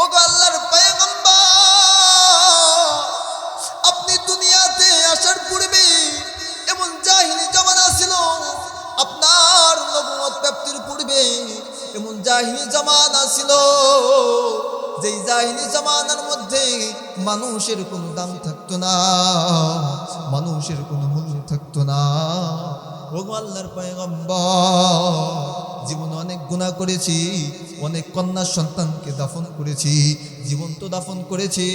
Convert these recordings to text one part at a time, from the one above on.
ও গো আল্লাহর আপনি দুনিয়াতে আসার পূর্বে এমন জাহিনী জমানা ছিল, আপনার নবুয়ত পূর্বে এমন জাহিনী জমানা ছিল, যেই জাহিনী জমানার মধ্যে মানুষের কোনো দাম থাকতো না, মানুষের কোনো মূল্য থাকতো না। ও গো আল্লাহর পয়গম্বর, জীবনে অনেক গুণা করেছি অনেক কন্যা সন্তানকে দাফন করেছি, জীবন তো দাফন করেছি,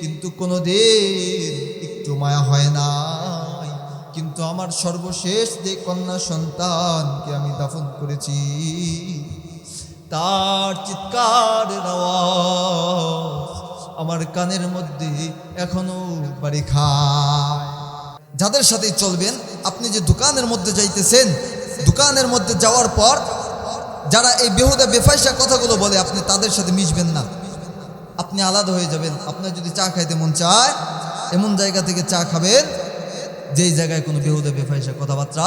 কিন্তু কোনো দিন একটু মায়া হয় না কিন্তু আমার সর্বশেষ যে কন্যা সন্তানকে আমি দাফন করেছি, তার চিৎকার আমার কানের মধ্যে এখনও বাড়ি খায়। যাদের সাথে চলবেন, আপনি যে দোকানের মধ্যে যাইতেছেন, দোকানের মধ্যে যাওয়ার পর যারা এই বেহুদা বেফাইসা কথাগুলো বলে, আপনি তাদের সাথে মিশবেন না। আপনি আলাদা হয়ে যাবেন। আপনার যদি চা খাইতে মন চায়, এমন জায়গা থেকে চা খাবেন, যেই জায়গায় কোনো বেহুদা বেফাইসা কথাবার্তা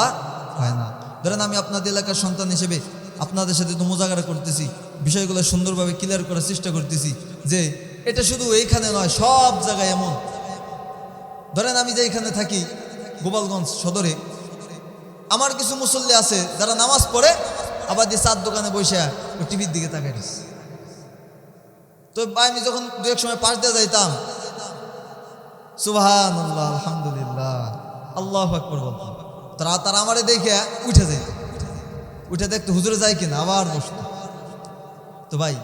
হয় না। ধরেন আমি আপনাদের এলাকার সন্তান হিসেবে আপনাদের সাথে তো মোজাগারা করতেছি, বিষয়গুলো সুন্দরভাবে ক্লিয়ার করার চেষ্টা করতেছি যে, এটা শুধু এইখানে নয়, সব জায়গায় এমন। ধরেন আমি যে এখানে থাকি, গোপালগঞ্জ সদরে, আমার কিছু মুসল্লি আছে, যারা নামাজ পড়ে আবার দিয়ে চার দোকানে বসে ও টিভির দিকে তাকাই। তো আমি যখন দু এক সময় পাশ দিয়ে যাইতাম সুবাহান আল্লাহ আলহামদুলিল্লাহ, আল্লাহ আকবর তারা তারা আমারে দেখে উঠে যাইত উঠে দেখতে হুজুরে যায় কিনা, আবার বসতো। তো ভাই,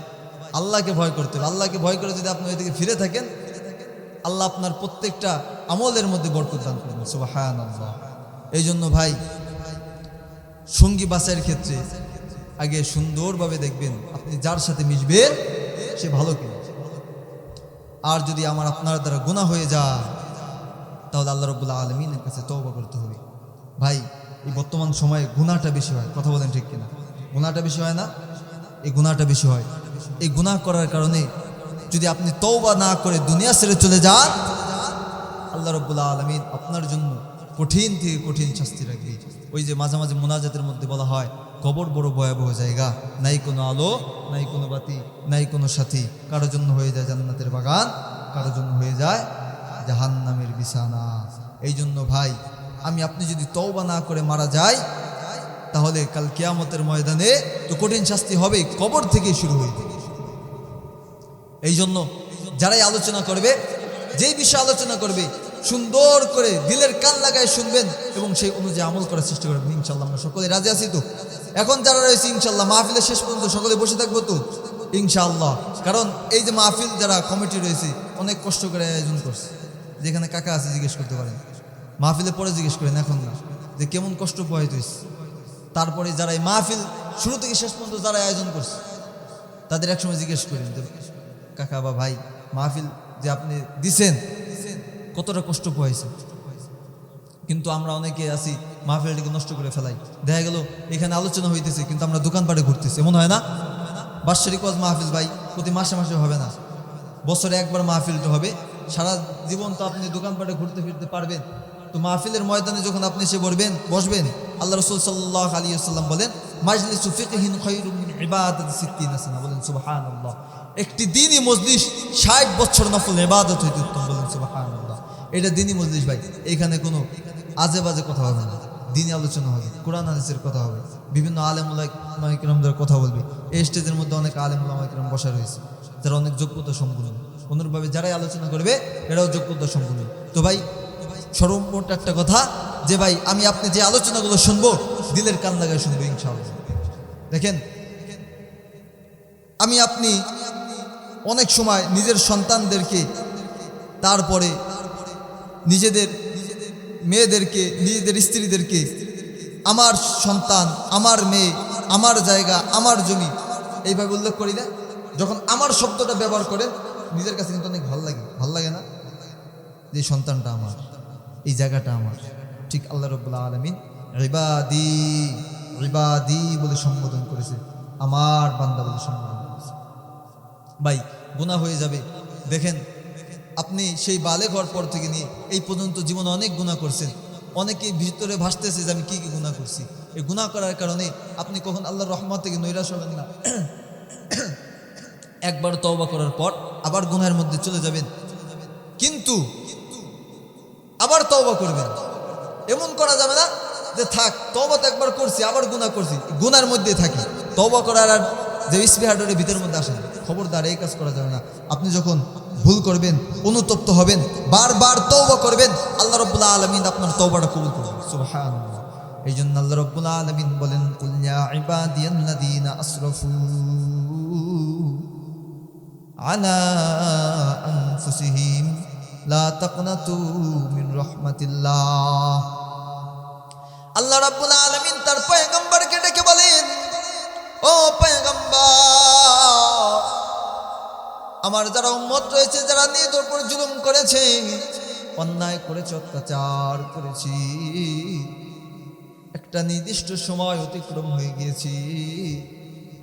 আল্লাহকে ভয় করতে হবে। আল্লাহকে ভয় করে যদি আপনি ওইদিকে ফিরে থাকেন, আল্লাহ আপনার প্রত্যেকটা আমলের মধ্যে বরকত দান করবেন আল্লাহ এই জন্য ভাই, সঙ্গী বাছাইয়ের ক্ষেত্রে আগে সুন্দরভাবে দেখবেন আপনি যার সাথে মিশবেন, সে ভালো কিনা আর যদি আমার আপনার দ্বারা গুণা হয়ে যায়, তাহলে আল্লাহ রবুল্লাহ আলমিনের কাছে তওবা করতে হবে। ভাই, এই বর্তমান সময়ে গুণাটা বেশি হয়, কথা বলেন ঠিক কিনা? গুণাটা বেশি হয় না? এই গুণাটা বেশি হয়। এই গুনাহ করার কারণে যদি আপনি তৌবা না করে দুনিয়া ছেড়ে চলে যান, আল্লাহ রব্বুল্লাহ আলমিন আপনার জন্য কঠিন থেকে কঠিন শাস্তি রাখবে ওই যে মাঝে মাঝে মোনাজাতের মধ্যে বলা হয়, কবর বড় ভয়াবহ জায়গা। নাই কোনো আলো, নাই কোনো বাতি, নাই কোনো সাথী। কারোর জন্য হয়ে যায় জান্নাতের বাগান, কারও জন্য হয়ে যায় জাহান নামের বিছানা। এই জন্য ভাই, আমি আপনি যদি তওবা না করে মারা যাই, তাহলে কাল কেয়ামতের ময়দানে তো কঠিন শাস্তি হবে, কবর থেকে শুরু হয়ে যাবে। এই জন্য যারাই আলোচনা করবে, যেই বিষয়ে আলোচনা করবে সুন্দর করে দিলের কান লাগায় শুনবেন এবং সেই অনুযায়ী আমল করার চেষ্টা করবেন ইনশাল্লাহ আমরা সকলে রাজি আছি তো? এখন যারা রয়েছে ইনশাল্লাহ মাহফিলের শেষ পর্যন্ত সকলে বসে থাকব তো? ইনশাআল্লাহ। কারণ এই যে মাহফিল যারা কমিটি রয়েছে, অনেক কষ্ট করে আয়োজন করছে। যেখানে কাকা আছে, জিজ্ঞেস করতে পারেন। মাহফিলে পরে জিজ্ঞেস করেন, এখন না। যে কেমন কষ্ট পোহাইত হয়েছে। তারপরে যারা এই মাহফিল শুরু থেকে শেষ পর্যন্ত যারা আয়োজন করছে, তাদের একসময় জিজ্ঞেস করেন কাকা বা ভাই, মাহফিল যে আপনি দিছেন কতটা কষ্ট পোহাইছে। কিন্তু আমরা অনেকে আছি, মাহফিলটাকে নষ্ট করে ফেলাই। দেখা গেল, এখানে আলোচনা হইতেছে, কিন্তু আমরা দোকানপাটে ঘুরতেছি। এমন হয় না? বাৎসরিক ওয়াজ মাহফিল ভাই, প্রতি মাসে মাসে হবে না। বছরে একবার মাহফিলটা হবে। সারা জীবন তো আপনি দোকানপাটে ঘুরতে ফিরতে পারবেন। তো মাহফিলের ময়দানে যখন আপনি এসে বলবেন বসবেন, আল্লাহ রসুল সাল্লাহ আলী সাল্লাম বলেন, মাজলিস ফিকহিন খৈরুম মিন ইবাদাতি সিত্তিনা সানা বলেন, সুবহানাল্লাহ। একটি দিনই মজলিস ষাট বছর নফল ইবাদত হইতে উত্তম বলেন, সুবহানাল্লাহ। এটা দিনই মজলিস ভাই। এখানে কোনো আজে বাজে কথা হবে না। দিনই আলোচনা হবে, কোরআন হাদিসের কথা হবে, বিভিন্ন আলেমুল্লাহিকরমদের কথা বলবে। এই স্টেজের মধ্যে অনেক আলেমুল্লাহিকরম বসা রয়েছে, যারা অনেক যোগ্যতা সম্পূর্ণ অনুরূপভাবে যারাই আলোচনা করবে, এরাও যোগ্যতা সম্পূর্ণ তো ভাই, সর্বমোট একটা কথা যে ভাই, আমি আপনি যে আলোচনাগুলো শুনব, দিলের কান লাগায় শুনব ইনশাআল্লাহ। দেখেন, আমি আপনি অনেক সময় নিজের সন্তানদেরকে তারপরে নিজেদের মেয়েদেরকে, নিজেদের স্ত্রীদেরকে, আমার সন্তান, আমার মেয়ে, আমার জায়গা, আমার জমি, এইভাবে উল্লেখ করি না। যখন আমার শব্দটা ব্যবহার করেন, নিজের কাছে কিন্তু অনেক ভালো লাগে। ভালো লাগে না? যে সন্তানটা আমার, এই জায়গাটা আমার। ঠিক আল্লাহ রব্বুল্লাহ আলমিন রিবাদি রিবাদি বলে সম্বোধন করেছে। আমার বান্দা বলে সম্বোধন করেছে। ভাই গুণা হয়ে যাবে। দেখেন আপনি সেই বালে হওয়ার পর থেকে নিয়ে এই পর্যন্ত জীবনে অনেক গুণা করছেন। অনেকে ভিতরে ভাসতেছে যে আমি কী কী গুণা করছি। এই গুণা করার কারণে আপনি কখন আল্লাহর রহমত থেকে নৈরাশ হবেন না। একবার তওবা করার পর আবার গুনাহের মধ্যে চলে যাবেন। কিন্তু আবার তওবা করবেন। এমন করা যাবে না যে থাক, তওবা তো একবার করছি, আবার গুনাহ করছি। গুনার মধ্যে থাকি। তওবা করার আর যে স্পৃহাডরের ভিতরের মধ্যে আসেন খবরদার এই কাজ করা যাবে না আপনি যখন ভুল করবেন অনুতপ্ত হবেন বারবার তওবা করবেন আল্লাহ রব্বুল আলমিন আপনার তওবাটা কবুল করবেন সুবহানাল্লাহ এই জন্য আল্লাহ রব্বুল আলমিন বলেন কুল ইয়া ইবাদিয়াল্লাযীনা আসরাফু على أنفسهم لا تقنطوا من رحمة الله আল্লাহ রাব্বুল আলামিন তার পয়গম্বরকে ডেকে বলেন ও আমার যারা উম্মত রয়েছে, যারা নিজের উপর জুলুম করেছে, অন্যায় করেছে, অত্যাচার করেছি। একটা নির্দিষ্ট সময় অতিক্রম হয়ে গিয়েছি।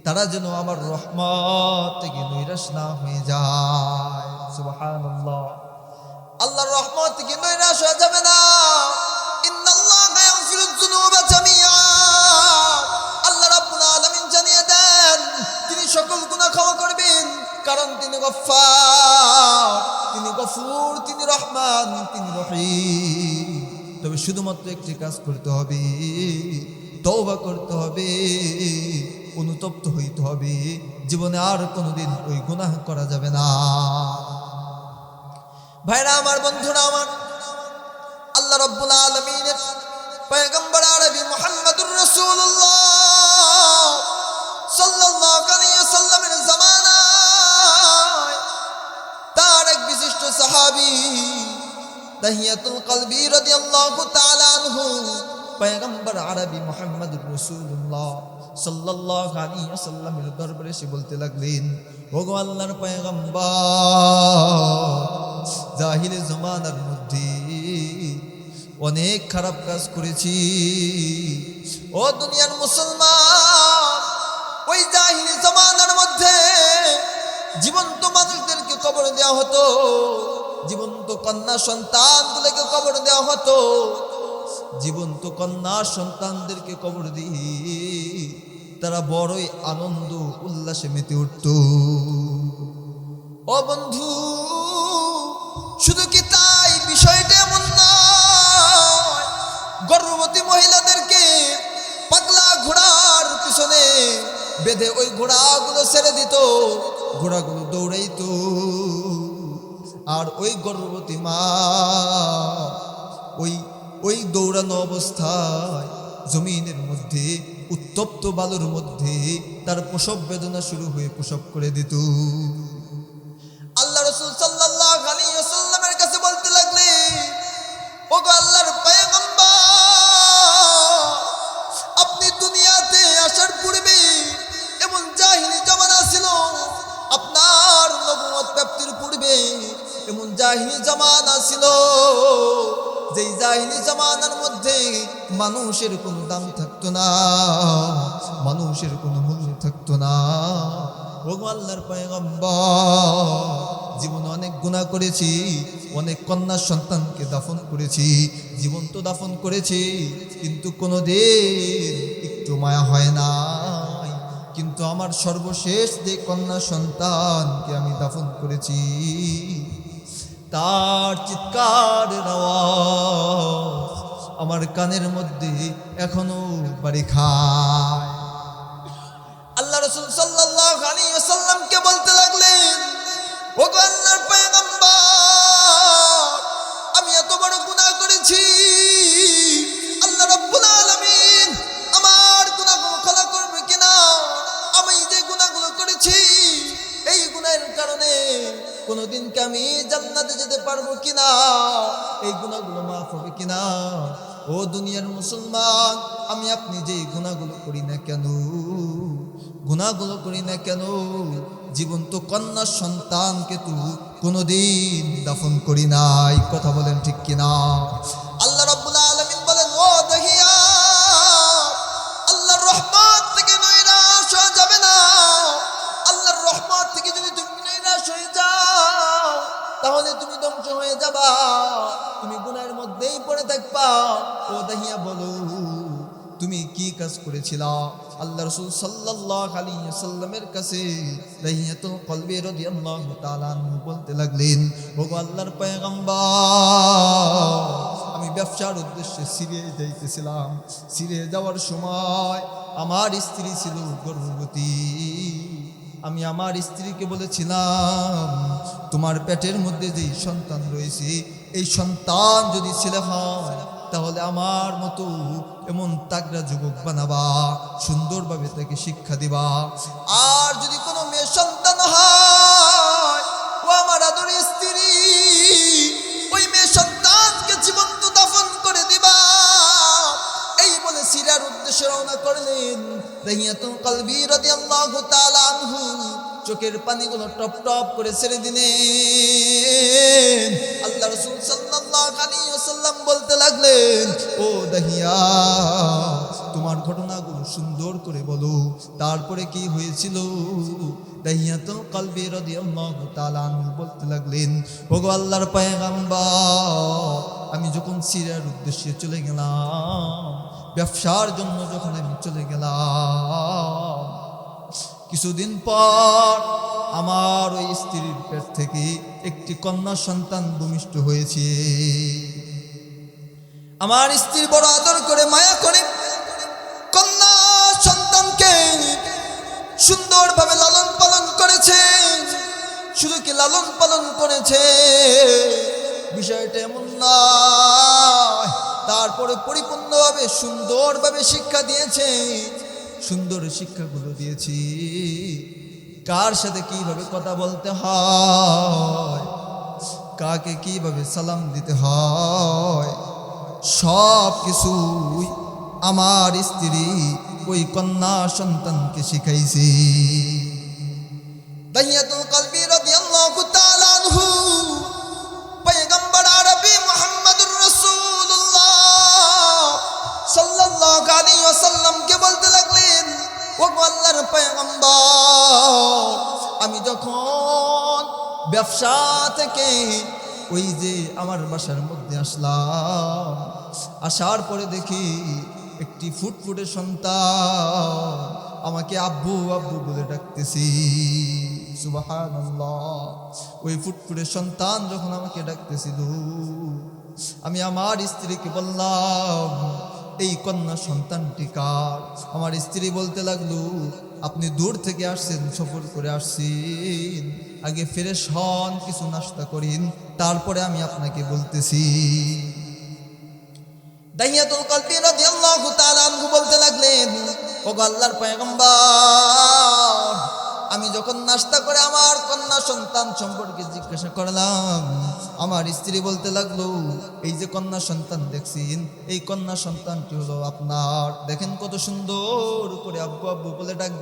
তারা যেন আমার রহমত থেকে নৈরাশ না হয়ে যায়। আল্লাহর রহমত থেকে নৈরাশ হয়ে যাবে না। কারণ তিনি গফফার, তিনি গফুর, তিনি রহমান, তিনি রহিম। তবে শুধুমাত্র একটি কাজ করতে হবে, তওবা করতে হবে, অনুতপ্ত হইতে হবে। জীবনে আর কোনোদিন ওই গুনাহ করা যাবে না। ভাইরা, আমার বন্ধুরা, আমার আল্লাহ রব্বুল আলমিনের সাহাবী তাহিয়াতুল কলবি রাদিয়াল্লাহু তাআলা আনহু, পয়গম্বর আরবি মোহাম্মদুর রসুল্লাহ সাল্লাল্লাহু আলাইহি ওয়াসাল্লামের দরবারে এসে বলতে লাগলেন, ওগো আল্লাহর পয়গম্বর, জাহিল জমানার মধ্যে অনেক খারাপ কাজ করেছি। ও দুনিয়ার মুসলমান, ওই জাহিলি জমানার মধ্যে জীবন্ত মানুষদেরকে কবর দেওয়া হতো। জীবন্ত কন্যা সন্তানগুলোকে কবর দেওয়া হতো। জীবন্ত কন্যা সন্তানদেরকে কবর দিয়ে তারা বড়ই আনন্দ উল্লাসে মেতে উঠত। ও বন্ধু, শুধু কি তাই? বিষয়টা এমন নয়। গর্ভবতী মহিলাদেরকে পাগলা ঘোড়ার পিছনে বেঁধে ওই ঘোড়াগুলো ছেড়ে দিত, ঘোড়াগুলো দৌড়াইতো। আর ওই গর্ভবতী মা ওই ওই দৌড়ানো অবস্থায় জমিনের মধ্যে, উত্তপ্ত বালুর মধ্যে তার প্রসব বেদনা শুরু হয়ে প্রসব করে দিত। আল্লাহ রসুল সাল্লাহ আলী সাল্লামের কাছে বলতে লাগলে ও গো জাহিলি জমানা ছিল। যেই জাহিলি জমানার মধ্যে মানুষের কোনো দাম থাকতো না, মানুষের কোনো মূল্য থাকতো না। ওগো আল্লাহর পয়গম্বর, জীবনে অনেক গুণা করেছি, অনেক কন্যা সন্তানকে দাফন করেছি, জীবন তো দাফন করেছি, কিন্তু কোনো দিন একটু মায়া হয় না কিন্তু আমার সর্বশেষ যে কন্যা সন্তানকে আমি দাফন করেছি তার চিৎকার আমার কানের মধ্যে এখনও বাড়ি খায়। আল্লাহ রসুল সাল্লাহ আলাইহি ওয়াসাল্লামকে বলতে লাগলেন ও গুনাহগুলো মাফ হবে কিনা? ও দুনিয়ার মুসলমান, আমি আপনি যে গুণাগুলো করি না কেন? গুণাগুলো করি না কেন? জীবন তো কন্যা সন্তানকে তো কোনোদিন দাফন করি নাই। কথা বলেন ঠিক কিনা? আল্লাহ হয়ে যাবা। তুমি গুনাহের মধ্যেই পড়ে থাকবা। ও দহিয়া, বলো, তুমি কি কাজ করেছিলা? আল্লাহ রসুল সাল্লাহ আলী সাল্লামের কাছে লাইয়াতুল কলবে তাআলা আনহু বলতে লাগলেন ওগো আল্লাহর পয়গম্বর, আমি ব্যবসার উদ্দেশ্যে সিরিয়ে যাইতেছিলাম। সিরিয়ে যাওয়ার সময় আমার স্ত্রী ছিল গর্ভবতী। আমি আমার স্ত্রীকে বলেছিলাম, তোমার পেটের মধ্যে যেই সন্তান রয়েছে, এই সন্তান যদি ছেলে হয়, তাহলে আমার মতো এমন তাগড়া যুবক বানাবা, সুন্দরভাবে তাকে শিক্ষা দিবা। আর যদি কোনো মেয়ে সন্তান হয়, ও আমার আদরের স্ত্রী, ওই মেয়ে সন্তানকে জীবন্ত দাফন করে দিবা। এই বলে সিরার উদ্দেশ্যে রওনা করলেন। রাহিয়াতুল কলবি রাদিয়াল্লাহু তাআলা আনহু। চোখের পানিগুলো টপ টপ করে ছেড়ে দিলেন। আল্লাহ রাসূল সাল্লাল্লাহু আলাইহি ওয়াসাল্লাম বলতে লাগলেন, ও দাহিয়া, তোমার ঘটনাগুলো সুন্দর করে বলো। তারপরে কি হয়েছিল? দাহিয়াতুল কলবি রাদিয়াল্লাহু তাআলা বলতে লাগলেন, ওগো আল্লাহর পয়গম্বর, আমি যখন সিরিয়ার উদ্দেশ্যে চলে গেলাম ব্যবসার জন্য যখন আমি চলে গেলাম, কিছুদিন পর আমার ওই স্ত্রীর পেট থেকে একটি কন্যা সন্তান ভূমিষ্ঠ হয়েছে। আমার স্ত্রী বড় আদর করে মায়া করে কন্যা সন্তানকে সুন্দরভাবে লালন পালন করেছে। শুধু কি লালন পালন করেছে? বিষয়টা এমন নয়। তারপরে পরিপূর্ণভাবে, সুন্দরভাবে শিক্ষা দিয়েছে। সুন্দর শিক্ষাগুলো দিয়েছি। কার সাথে কীভাবে কথা বলতে হয়? কাকে কীভাবে সালাম দিতে হয়? সব কিছুই আমার স্ত্রী ওই কন্যা সন্তানকে শিখাইছি। দাহিয়াতুল কলবি রাদিয়াল্লাহু তাআলা আনহু ও আল্লাহর আমি যখন ব্যবসা থেকে ওই যে আমার বাসার মধ্যে আসলাম, আসার পরে দেখি একটি ফুটফুটে সন্তান আমাকে আব্বু আব্বু বলে ডাকতেছি। ওই ফুটফুটে সন্তান যখন আমাকে ডাকতেছিল, আমি আমার স্ত্রীকে বললাম এই কন্যা সন্তানটি কার? আমার স্ত্রী বলতে লাগল, আপনি দূর থেকে আসছেন, সফর করে আসছেন। আগে ফেরে হন, কিছু নাস্তা করিন, তারপরে আমি আপনাকে বলতেছি। দাইয়াতুল কলবি রাদিয়াল্লাহু তাআলা বলতে লাগলেন ও আল্লাহর পয়গম্বর আমি যখন নাস্তা করে আমার কন্যা সন্তান সম্পর্কে জিজ্ঞাসা করলাম, আমার স্ত্রী বলতে লাগল, এই যে কন্যা সন্তান দেখছেন, এই কন্যা সন্তানটি হলো আপনার। দেখেন কত সুন্দর করে আব্বু আব্বু বলে ডাক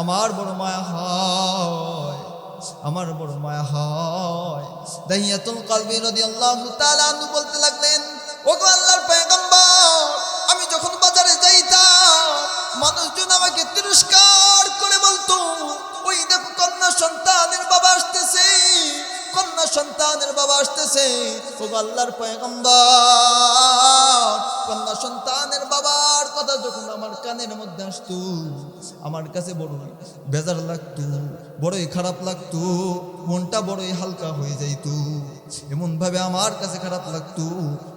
আমার বড় মায়া হয়, আমার বড় মায়া হয়। দাহিয়াতুল কলবি রাদিয়াল্লাহু তাআলা আনহু বলতে লাগলেন, ওগো আল্লাহর পয়গম্বর, আমি যখন বাজারে যাইতাম, মানুষজন আমাকে তিরস্কার সন্তানের বাবা আসতেছে ওগো আল্লাহর পয়গম্বর। কন্যা সন্তানের বাবার কথা যখন আমার কানের মধ্যে আসতো, আমার কাছে বড় বেজার লাগতো, বড়ই খারাপ লাগতো, মনটা বড়ই হালকা হয়ে যাইতো। এমনভাবে আমার কাছে খারাপ লাগতো,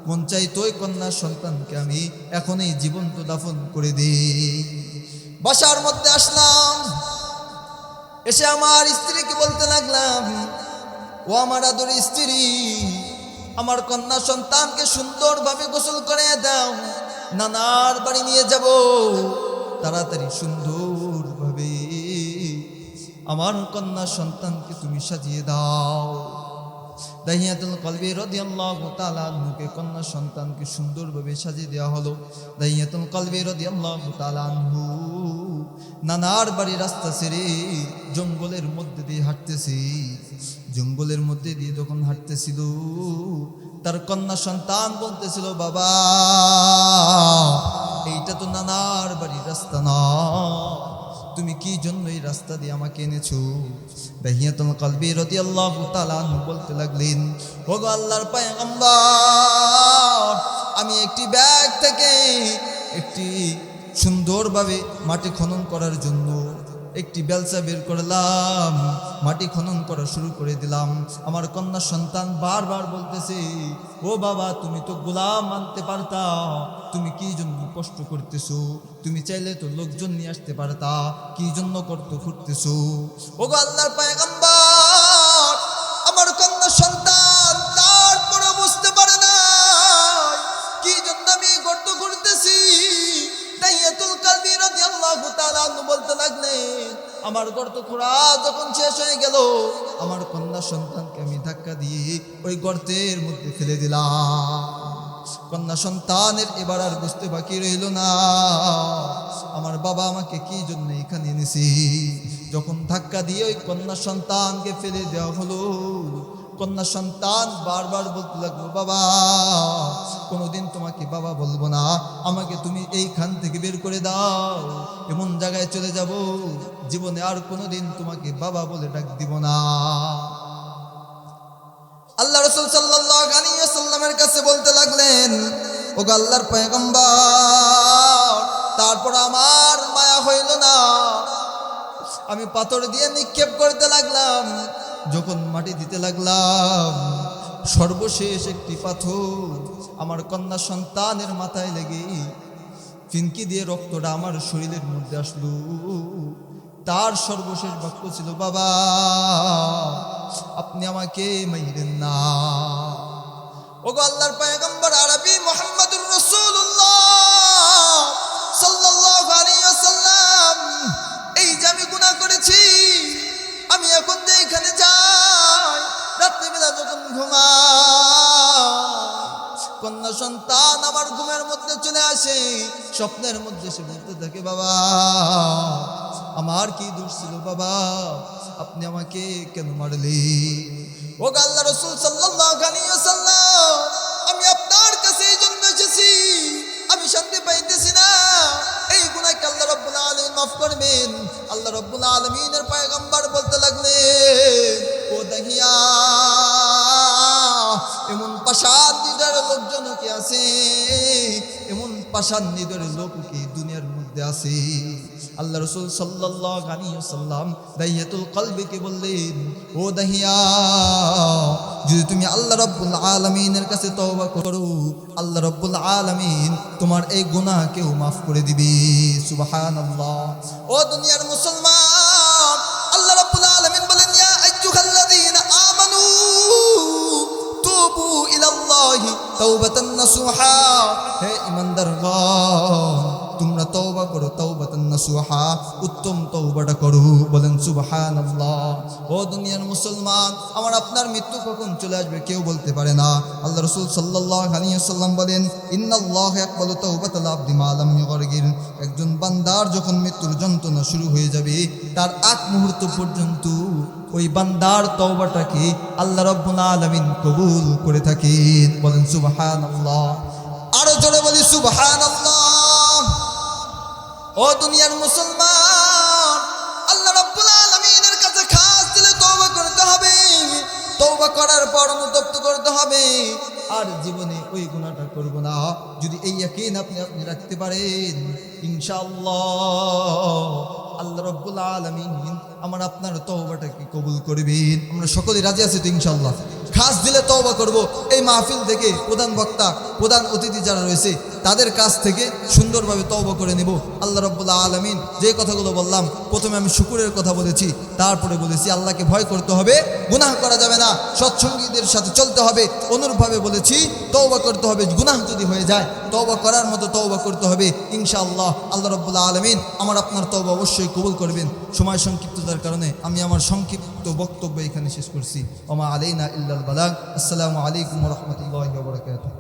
মন চাইতো ওই কন্যা সন্তানকে আমি এখনই জীবন্ত দাফন করে দিই। বাসার মধ্যে আসলাম, এসে আমার স্ত্রীকে বলতে লাগলাম ও আমার আদর স্ত্রী, আমার কন্যা সন্তানকে সুন্দরভাবে গোসল করে দাও। নানার বাড়ি নিয়ে যাব। তাড়াতাড়ি সুন্দরভাবে আমার কন্যা সন্তানকে তুমি সাজিয়ে দাও। দাহিয়াতুল কলবি রাদিয়াল্লাহু তাআলা আনহুকে কন্যা সন্তানকে সুন্দরভাবে সাজিয়ে দেওয়া হলো। দাহিয়াতুল কলবি রাদিয়াল্লাহু তাআলা আনহু নানার বাড়ি রাস্তা ছেড়ে জঙ্গলের মধ্যে দিয়ে হাঁটতেছি। জঙ্গলের মধ্যে দিয়ে যখন হাঁটতেছিল, তার কন্যা সন্তান বলতেছিল, বাবা, এইটা তো নানার বাড়ির রাস্তা না। তুমি কি জন্য এই রাস্তা দিয়ে আমাকে এনেছো? দাহিয়াতুল কলবি রাদিয়াল্লাহু তাআলা বলতে লাগলেন, ওগো আল্লাহর আমি একটি ব্যাগ থেকে একটি সুন্দরভাবে মাটি খনন করার জন্য একটি বেলচা বের করলাম, মাটি খনন করা শুরু করে দিলাম। আমার কন্যা সন্তান বারবার বলতেছে, ও বাবা, তুমি তো গোলাম আনতে পারতা, তুমি কি জন্য কষ্ট করতেছো? তুমি চাইলে তো লোকজন নিয়ে আসতে পারতা, কি জন্য করতো ঘুরতেছো ও গো আল্লাহর আমার গর্ত খোঁড়া যখন শেষ হয়ে গেল, আমার কন্যা সন্তানকে আমি ধাক্কা দিয়ে ওই গর্তের মধ্যে ফেলে দিলাম। কন্যা সন্তানের এবার আর বুঝতে বাকি রইল না। আমার বাবা আমাকে কি জন্য এখানে এনেছি? যখন ধাক্কা দিয়ে ওই কন্যা সন্তানকে ফেলে দেওয়া হলো, কন্যা সন্তান বারবার বলতে লাগল, বাবা, কোনোদিন তোমাকে বাবা বলব না। আমাকে তুমি এইখান থেকে বের করে দাও। এমন জায়গায় চলে যাব জীবনে আর কোনোদিন তোমাকে বাবা বলে ডাক দিব না। আল্লাহ রসুল সাল্লামের কাছে বলতে লাগলেন ও আল্লাহর তারপর আমার মায়া হইল না। আমি পাথর দিয়ে নিক্ষেপ করতে লাগলাম, যখন মাটি দিতে লাগলাম, সর্বশেষ একটি পাথর আমার কন্যা সন্তানের মাথায় লেগে ফিনকি দিয়ে রক্তটা আমার শরীরের মধ্যে আসলো। তার সর্বশেষ বাক্য ছিল বাবা। আপনি আমাকে মাইরেন না। ও গো আল্লাহর পয়গম্বর আরবি মোহাম্মদুর রাসূলুল্লাহ সাল্লাল্লাহু আলাইহি ওয়াসাল্লাম, এই যে আমি গুনাহ করেছি, আমি এখন যে এখানে যাই, রাত্রিবেলা যখন ঘুমাই, কন্যা সন্তান আমার ঘুমের মধ্যে চলে আসে, স্বপ্নের মধ্যে সে বলতে থাকে বাবা। আমার কি দোষ ছিল বাবা? আপনি আমাকে কেন মারলেন? ও আল্লাহ রসুল ওয়াসাল্লাম, আমি আপনার কাছে এই জন্য এসেছি। আমি শান্তি পাইতেছি না। এই গুনাহকে আল্লাহ রাব্বুল আলামিন মাফ করবেন। আল্লাহ রাব্বুল আলামিনের পয়গম্বর বলতে লাগলেন, ও দহিয়া, এমন পাশান নিদর লোকজন কি আছে? এমন পাশান নিদর লোক কি দুনিয়ার মধ্যে আছে? আল্লাহ রসুল সাল্লাল্লাহু আলাইহি ওয়াসাল্লাম দাহিয়াতুল কলবিকে বললেন, ও দাহিয়া, যদি তুমি আল্লাহ রাব্বুল আলামিনের কাছে তওবা করো, আল্লাহ রাব্বুল আলামিন তোমার এই গুনাহকেও মাফ করে দিবে। সুবহানাল্লাহ। ও দুনিয়ার মুসলমান, আল্লাহ রাব্বুল আলামিন বলেন, ইয়া আইয়ুহাল্লাযীনা আমানু তুবু ইলাল্লাহি তাওবাতান নাসুহা। হে ইমানদারগণ তোমরা তওবা করো, তাওবাতান নাসুহা উত্তম তওবাটা করো, বলেন সুবহানাল্লাহ। ও দুনিয়ার মুসলমান, আমার আপনার মৃত্যু কখন চলে আসবে কেউ বলতে পারে না। আল্লাহ রাসূল সাল্লাল্লাহু আলাইহি বলেন, ইন্নাল্লাহ ইয়াকবালু তাওবাতাল আবদি মা লাম ইউগরগির একজন বান্দার যখন মৃত্যুর যন্ত্রণা শুরু হয়ে যাবে, তার আগ মুহূর্ত পর্যন্ত ওই বান্দার তওবাটাকে আল্লাহ রাব্বুল আলামিন কবুল করে থাকেন, বলেন সুবহানাল্লাহ। আরও জোরে বলি, সুবহানাল্লাহ। ও দুনিয়ার মুসলমান, আল্লাহ রাব্বুল আলামিনের কাছে খাস দিলে তওবা করতে হবে। তওবা করার পর অনুতপ্ত করতে হবে। আর জীবনে ওই গুনাহটা করব না। যদি এই ইয়াকিন আপনি আপনি রাখতে পারেন, ইনশাআল্লাহ। আল্লাহ রব্বুল আলামিন আমার আপনার তওবাটাকে কবুল করবেন? আমরা সকলেই রাজি আছি তো ইনশাআল্লাহ। খাস দিলে তওবা করব। এই মাহফিল থেকে প্রধান বক্তা, প্রধান অতিথি যারা রয়েছে, তাদের কাছ থেকে সুন্দরভাবে তওবা করে নেব। আল্লাহ রব্বুল্লাহ আলমিন যে কথাগুলো বললাম, প্রথমে আমি শুকুরের কথা বলেছি, তারপরে বলেছি, আল্লাহকে ভয় করতে হবে, গুনাহ করা যাবে না। সৎসঙ্গীদের সাথে চলতে হবে। অনুরূপভাবে বলেছি, তওবা করতে হবে, গুনাহ যদি হয়ে যায় তওবা করার মতো তৌবা করতে হবে। ইনশাআল্লাহ আল্লাহ রব্বুল্লাহ আলমিন আমার আপনার তৌবা অবশ্যই কবুল করবেন। সময় সংক্ষিপ্ততার কারণে আমি আমার সংক্ষিপ্ত বক্তব্য এখানে শেষ করছি। ওমা আলাইনা ইল্লাল বালাগ। আসসালামু আলাইকুম রহমতুল্লাহ